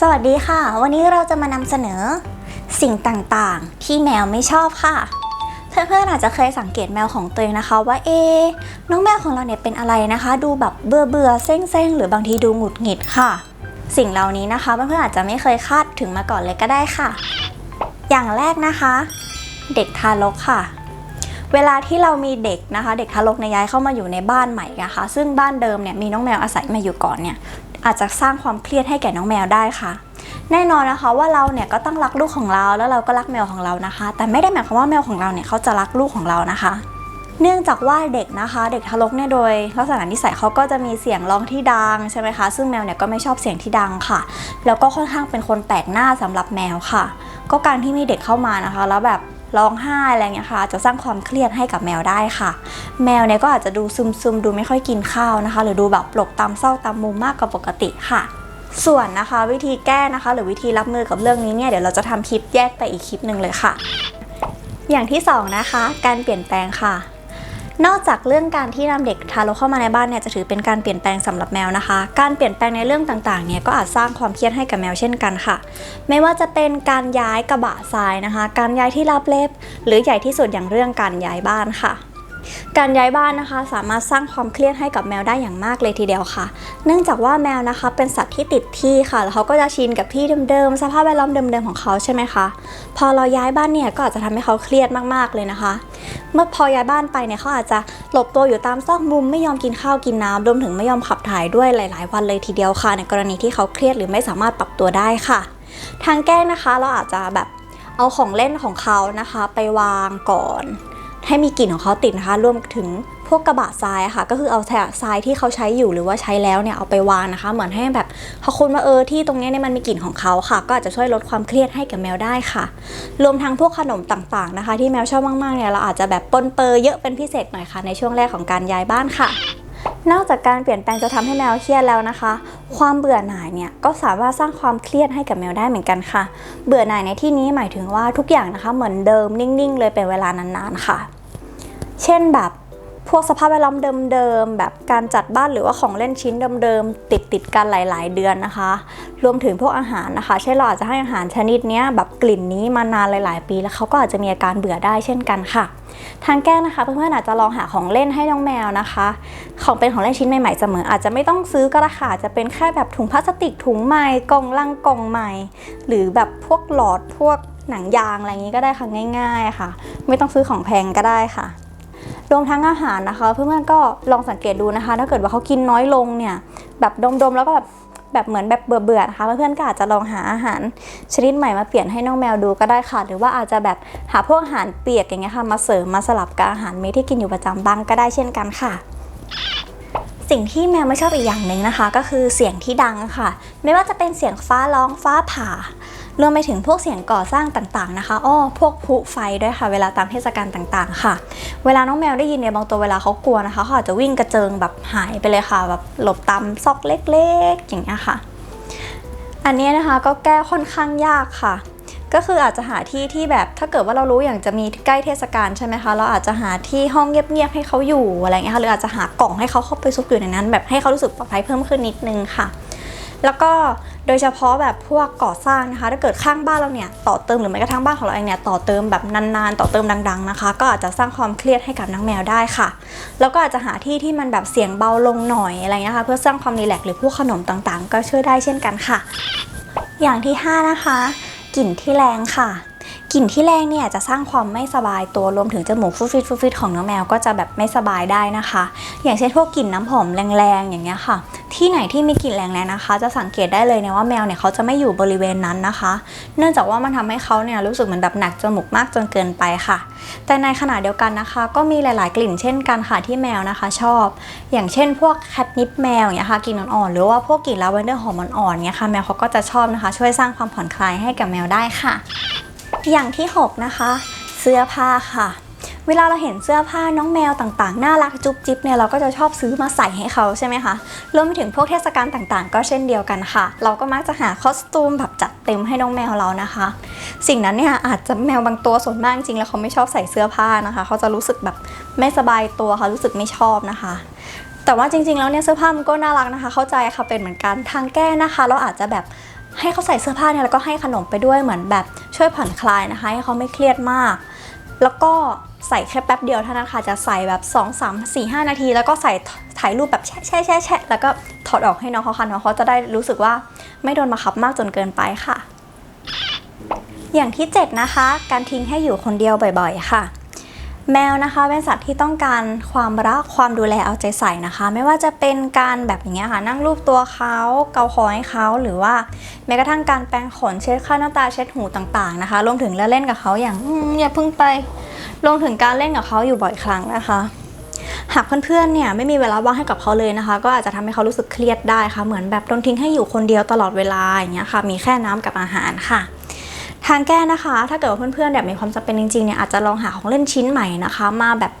สวัสดีค่ะ วันนี้เราจะมานำเสนอ สิ่งต่างๆ ที่แมวไม่ชอบค่ะ เพื่อนๆอาจจะเคยสังเกตแมวของตัวเองนะคะ ว่าเอะน้องแมวของเราเนี่ยเป็นอะไรนะคะ ดูแบบเบื่อเบื่อๆเซ็งๆหรือบางทีดูหงุดหงิดค่ะ สิ่งเหล่านี้นะคะเพื่อนๆอาจจะไม่เคยคาดถึงมาก่อนเลยก็ได้ค่ะ อย่างแรกนะคะ เด็กทารกค่ะเวลาที่เรามีเด็กนะคะ เด็กทารกในย้ายเข้ามาอยู่ในบ้านใหม่นะคะ ซึ่งบ้านเดิมเนี่ยมีน้องแมวอาศัยมาอยู่ก่อนเนี่ย อาจจะสร้างความเครียดให้แก่น้องแมวได้ค่ะ แน่นอนนะคะว่าเราเนี่ยก็ต้องรักลูกของเราแล้วเราก็รักแมวของเรานะคะ แต่ไม่ได้หมายความว่าแมวของเราเนี่ยเขาจะรักลูกของเรานะคะเนื่องจากว่าเด็กนะคะ เด็กทารกเนี่ยโดยลักษณะนิสัยเขาก็จะมีเสียงร้องที่ดังใช่ไหมคะซึ่งแมวเนี่ยก็ไม่ชอบเสียงที่ดังค่ะ แล้วก็ค่อนข้างเป็นคนแปลกหน้าสำหรับแมวค่ะ ก็การที่มีเด็กเข้ามานะคะ แล้วแบบ ร้องไห้อะไรเงี้ยค่ะจะสร้างความเครียดให้กับแมวได้ค่ะ แมวเนี่ยก็อาจจะดูซึมซึมดูไม่ค่อยกินข้าวนะคะ หรือดูแบบปลกตามเศร้าตามมุมมากกว่าปกติค่ะ ส่วนนะคะ วิธีแก้นะคะ หรือวิธีรับมือกับเรื่องนี้เนี่ยเดี๋ยวเราจะทำคลิปแยกไปอีกคลิปหนึ่งเลยค่ะ อย่างที่สองนะคะการเปลี่ยนแปลงค่ะ นอกจากเรื่องการที่นำเด็กทารกเข้ามาในบ้านเนี่ยจะถือเป็นการเปลี่ยนแปลงสำหรับแมวนะคะ การเปลี่ยนแปลงในเรื่องต่างๆเนี่ยก็อาจสร้างความเครียดให้กับแมวเช่นกันค่ะ ไม่ว่าจะเป็นการย้ายกระบะทรายนะคะ การย้ายที่รับเล็บ หรือใหญ่ที่สุดอย่างเรื่องการย้ายบ้านค่ะ การย้ายบ้านนะคะ สามารถสร้างความเครียดให้กับแมวได้อย่างมากเลยทีเดียวค่ะ เนื่องจากว่าแมวนะคะเป็นสัตว์ที่ติดที่ค่ะ แล้วเขาก็จะชินกับที่เดิมๆ สภาพแวดล้อมเดิมๆของเขาใช่ไหมคะ พอเราย้ายบ้านเนี่ยก็อาจจะทำให้เขาเครียดมากๆเลยนะคะ เมื่อพอย้ายบ้านไปเนี่ยเขาอาจจะหลบตัวอยู่ตามซอกมุมไม่ยอมกินข้าวกินน้ำรวมถึงไม่ยอมขับถ่ายด้วยหลาย ๆ วันเลยทีเดียวค่ะ ในกรณีที่เขาเครียดหรือไม่สามารถปรับตัวได้ค่ะ ทางแก้นะคะเราอาจจะแบบเอาของเล่นของเขานะคะ ไปวางก่อน ให้มีกลิ่นของเขาติดนะคะ รวมถึงพวกกระบะทรายอะค่ะ ก็คือเอาทรายที่เขาใช้อยู่หรือว่าใช้แล้วเนี่ยเอาไปวางนะคะ เหมือนให้แบบเขาคุ้นว่าเออที่ตรงเนี้ยเนี่ยมันมีกลิ่นของเขาค่ะ ก็อาจจะช่วยลดความเครียดให้กับแมวได้ค่ะ รวมทั้งพวกขนมต่างๆนะคะ ที่แมวชอบมากๆเนี่ยเราอาจจะแบบปนเปอร์เยอะเป็นพิเศษหน่อยค่ะ ในช่วงแรกของการย้ายบ้านค่ะนอกจากการเปลี่ยนแปลงจะทำให้แมวเครียดแล้วนะคะ ความเบื่อหน่ายเนี่ยก็สามารถสร้างความเครียดให้กับแมวได้เหมือนกันค่ะ เบื่อหน่ายในที่นี้หมายถึงว่าทุกอย่างนะคะ เหมือนเดิมนิ่งๆ เลยเป็นเวลานานๆค่ะ เช่นแบบพวกสภาพแวดล้อมเดิมๆ แบบการจัดบ้านหรือว่าของเล่นชิ้นเดิมๆติดติดๆกันหลายๆ เดือนนะคะ รวมถึงพวกอาหารนะคะ เช่นเราอาจจะให้อาหารชนิดนี้แบบกลิ่นนี้มานานหลาย ๆ ปีแล้วเขาก็อาจจะมีอาการเบื่อได้เช่นกันค่ะ ทางแก้นะคะเพื่อนๆอาจจะลองหาของเล่นให้น้องแมวนะคะ ของเป็นของเล่นชิ้นใหม่ๆเสมออาจจะไม่ต้องซื้อก็ได้ค่ะจจะเป็นแค่แบบถุงพลาสติกถุงใหม่กล่องลังกล่องใหม่ หรือแบบพวกหลอดพวกหนังยางอะไรอย่างนี้ก็ได้ค่ะง่าย ๆ ค่ะ ไม่ต้องซื้อของแพงก็ได้ค่ะ รวมทั้งอาหารนะคะ เพื่อนๆก็ลองสังเกตดูนะคะ ถ้าเกิดว่าเขากินน้อยลงเนี่ยแบบดมๆแล้วก็แบบแบบเหมือนแบบเบื่อๆนะคะเพื่อนๆก็อาจจะลองหาอาหารชนิดใหม่มาเปลี่ยนให้น้องแมวดูก็ได้ค่ะ หรือว่าอาจจะแบบหาพวกอาหารเปียกอย่างเงี้ยค่ะมาเสริมมาสลับกับอาหารเม็ดที่กินอยู่ประจำบ้างก็ได้เช่นกันค่ะสิ่งที่แมวไม่ชอบอีกอย่างหนึ่งนะคะ ก็คือเสียงที่ดังค่ะ ไม่ว่าจะเป็นเสียงฟ้าร้องฟ้าผ่า รวมไปถึงพวกเสียงก่อสร้างต่างๆนะคะอ้อพวกพุไฟด้วยค่ะ เวลาตามเทศกาลต่างๆ ค่ะ เวลาน้องแมวได้ยินเนี่ยบางตัวเวลาเขากลัวนะคะเขาอาจจะวิ่งกระเจิงแบบหายไปเลยค่ะแบบหลบตามซอกเล็กๆ อย่างเงี้ยค่ะ อันเนี้ยนะคะก็แก้ค่อนข้างยากค่ะก็คืออาจจะหาที่ที่แบบถ้าเกิดว่าเรารู้อย่างจะมีใกล้เทศกาลใช่ไหมคะ เราอาจจะหาที่ห้องเงียบๆให้เขาอยู่อะไรเงี้ยค่ะหรืออาจจะหากล่องให้เขาเข้าไปซุกอยู่ในนั้น แบบให้เขารู้สึกปลอดภัยเพิ่มขึ้นนิดนึงค่ะ แล้วก็ โดยเฉพาะแบบพวกก่อสร้างนะคะ ถ้าเกิดข้างบ้านเราเนี่ยต่อเติมหรือแม้กระทั่งบ้านของเราเองเนี่ยต่อเติมแบบนานๆ ต่อเติมดัง ๆนะคะ ก็อาจจะสร้างความเครียดให้กับน้องแมวได้ค่ะ แล้วก็อาจจะหาที่ที่มันแบบเสียงเบาลงหน่อยอะไรนะคะ เพื่อสร้างความรีแลกหรือพวกขนมต่างๆ ก็ช่วยได้เช่นกันค่ะ อย่างที่ 5 นะคะกลิ่นที่แรงค่ะ กลิ่นที่แรงเนี่ยจะสร้างความไม่สบายตัวรวมถึงจมูกฟุดฟิดฟุดฟิดของน้องแมวก็จะแบบไม่สบายได้นะคะ อย่างเช่นพวกกลิ่นน้ำหอมแรงๆอย่างเงี้ยค่ะ ที่ไหนที่มีกลิ่นแรงๆนะคะ จะสังเกตได้เลยเนี่ยว่าแมวเนี่ยเขาจะไม่อยู่บริเวณนั้นนะคะ เนื่องจากว่ามันทำให้เขาเนี่ยรู้สึกเหมือนแบบหนักจมูกมากจนเกินไปค่ะ แต่ในขณะเดียวกันนะคะ ก็มีหลาย ๆ กลิ่นเช่นกันค่ะที่แมวนะคะชอบ อย่างเช่น พวกแคทนิปแมวอย่างเงี้ยค่ะกลิ่นอ่อนๆหรือว่าพวกกลิ่นลาเวนเดอร์หอมอ่อนๆเงี้ยค่ะแมวเขาก็จะชอบนะคะ ช่วยสร้างความผ่อนคลายให้กับแมวได้ค่ะ อย่างที่ 6 นะคะ เสื้อผ้าค่ะ เวลาเราเห็นเสื้อผ้าน้องแมวต่างๆ น่ารักจุ๊บจิ๊บเนี่ยเราก็จะชอบซื้อมาใส่ให้เขาใช่ไหมคะรวมไปถึงพวกเทศกาลต่างๆ ก็เช่นเดียวกันค่ะ เราก็มักจะหาคอสตูมแบบจัดเต็มให้น้องแมวเรานะคะ สิ่งนั้นเนี่ยอาจจะแมวบางตัวส่วนมากจริงแล้วเขาไม่ชอบใส่เสื้อผ้านะคะ เขาจะรู้สึกแบบไม่สบายตัวค่ะรู้สึกไม่ชอบนะคะแต่ว่าจริงๆ แล้วเนี่ยเสื้อผ้ามันก็น่ารักนะคะ เข้าใจค่ะเป็นเหมือนกันทางแก้นะคะ เราอาจจะแบบ ให้เขาใส่เสื้อผ้าเนี่ยแล้วก็ให้ขนมไปด้วยเหมือนแบบช่วยผ่อนคลายนะคะ ให้เขาไม่เครียดมาก แล้วก็ใส่แค่แป๊บเดียวเท่านั้นค่ะจะใส่แบบ2 3 4 5 นาที แล้วก็ใส่ถ่ายรูปแบบแช่แช่แช่แช่แล้วก็ถอดออกให้น้องเขาค่ะน้องเขาจะได้รู้สึกว่าไม่โดนบังคับมากจนเกินไปค่ะ อย่างที่ 7 นะคะ การทิ้งให้อยู่คนเดียวบ่อย ๆ ค่ะ แมวนะคะเป็นสัตว์ที่ต้องการความรักความดูแลเอาใจใส่นะคะ ไม่ว่าจะเป็นการแบบอย่างเงี้ยค่ะ นั่งรูปตัวเขาเกาคอให้เขาหรือว่าแม้กระทั่งการแปรงขนเช็ดข้างหน้าตาเช็ดหูต่างๆนะคะรวมถึงเล่นกับเขาอย่างอย่าเพิ่งไปรวมถึงการเล่นกับเขาอยู่บ่อยครั้งนะคะหากเพื่อนๆ เนี่ยไม่มีเวลาว่างให้กับเขาเลยนะคะ ก็อาจจะทำให้เขารู้สึกเครียดได้ค่ะ เหมือนแบบโดนทิ้งให้อยู่คนเดียวตลอดเวลาอย่างเงี้ยค่ะ มีแค่น้ำกับอาหารค่ะ ทางแก้นะคะ ถ้าเกิดว่าเพื่อนๆแบบมีความจำเป็นจริงๆเนี่ยอาจจะลองหาของเล่นชิ้นใหม่นะคะ มาแบบ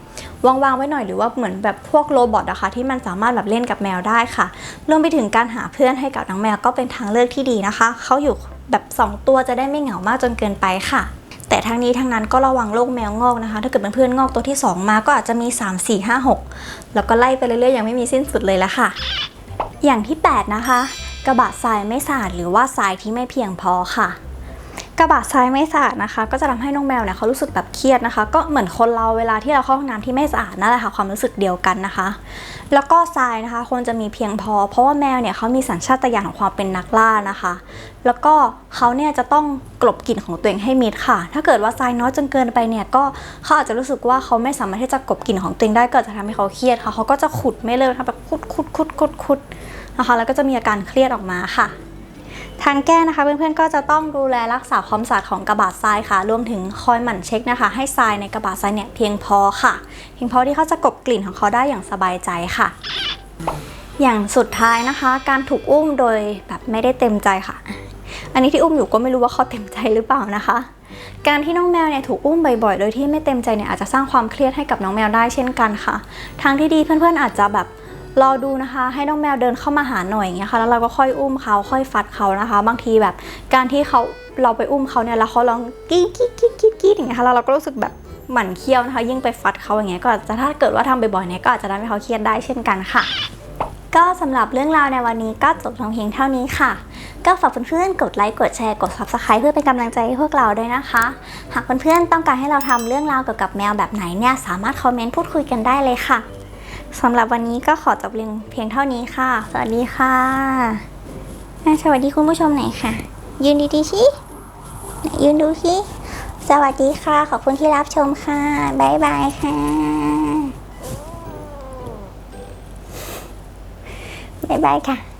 วางๆไว้หน่อยหรือว่าเหมือนแบบพวกโรบอทนะคะที่มันสามารถแบบเล่นกับแมวได้ค่ะรวมไปถึงการหาเพื่อนให้กับน้องแมวก็เป็นทางเลือกที่ดีนะคะเขาอยู่แบบสองตัวจะได้ไม่เหงามากจนเกินไปค่ะ แต่ทั้งนี้ทั้งนั้นก็ระวังโรคแมวงอกนะคะ ถ้าเกิดเป็นเพื่อนงอกตัวที่ 2 มาก็อาจจะมี 3 4 5 6 แล้วก็ไล่ไปเรื่อยๆยังไม่มีสิ้นสุดเลยละค่ะ อย่างที่ 8 นะคะ กระบะทรายไม่สะอาดหรือว่าทรายที่ไม่เพียงพอค่ะ กระบะทรายไม่สะอาดนะคะ ก็จะทำให้น้องแมวเนี่ยเขารู้สึกแบบเครียดนะคะ ก็เหมือนคนเราเวลาที่เราเข้าห้องน้ำที่ไม่สะอาดนั่นแหละค่ะความรู้สึกเดียวกันนะคะ แล้วก็ทรายนะคะควรจะมีเพียงพอ เพราะว่าแมวเนี่ยเขามีสัญชาตญาณของความเป็นนักล่านะคะ แล้วก็เขาเนี่ยจะต้องกลบกลิ่นของตัวเองให้มิดค่ะ ถ้าเกิดว่าทรายน้อยจนเกินไปเนี่ยก็เขาอาจจะรู้สึกว่าเขาไม่สามารถที่จะกลบกลิ่นของตัวเองได้ก็จะทำให้เขาเครียดค่ะเขาก็จะขุดไม่เลิกนะคะแบบขุดขุดขุดขุดขุดนะคะ แล้วก็จะมีอาการเครียดออกมาค่ะ ทางแก้นะคะเพื่อนๆก็จะต้องดูแลรักษาความสะอาดของกระบะทรายค่ะ รวมถึงคอยหมั่นเช็คนะคะ ให้ทรายในกระบะทรายเนี่ยเพียงพอค่ะ เพียงพอที่เขาจะกบกลิ่นของเขาได้อย่างสบายใจค่ะ อย่างสุดท้ายนะคะ การถูกอุ้มโดยแบบไม่ได้เต็มใจค่ะ อันนี้ที่อุ้มอยู่ก็ไม่รู้ว่าเขาเต็มใจหรือเปล่านะคะ การที่น้องแมวเนี่ยถูกอุ้มบ่อยๆ โดยที่ไม่เต็มใจเนี่ยอาจจะสร้างความเครียดให้กับน้องแมวได้เช่นกันค่ะ ทางที่ดีเพื่อนๆอาจจะแบบ รอดูนะคะ ให้น้องแมวเดินเข้ามาหาหน่อยอย่างเงี้ยค่ะแล้วเราก็ค่อยอุ้มเขาค่อยฟัดเขานะคะ บางทีแบบการที่เขาเราไปอุ้มเขาเนี่ยแล้วเขาร้องกี้กี้กี้กี้กี้อย่างเงี้ยค่ะแล้วเราก็รู้สึกแบบหมั่นเคี้ยวนะคะ ยิ่งไปฟัดเขาอย่างเงี้ยก็อาจจะถ้าเกิดว่าทำบ่อยๆเนี่ยก็อาจจะทำให้เขาเครียดได้เช่นกันค่ะ ก็สำหรับเรื่องราวในวันนี้ก็จบลงเพียงเท่านี้ค่ะ ก็ฝากเพื่อนๆกดไลค์กดแชร์กด subscribe เพื่อเป็นกำลังใจให้พวกเราด้วยนะคะ หากเพื่อนๆต้องการให้เราทำเรื่องราวเกี่ยวกับแมวแบบไหนเนี่ยสามารถคอมเมนต์พูดคุยกันได้เลยค่ะ สำหรับวันนี้ก็ขอจบเพียงเพียงเท่านี้ค่ะ สวัสดีค่ะสวัสดีคุณผู้ชมหน่อยค่ะ ยืนดีๆชี้ยืนดูชี้สวัสดีค่ะ ขอบคุณที่รับชมค่ะบ๊ายบายค่ะบ๊ายบายค่ะ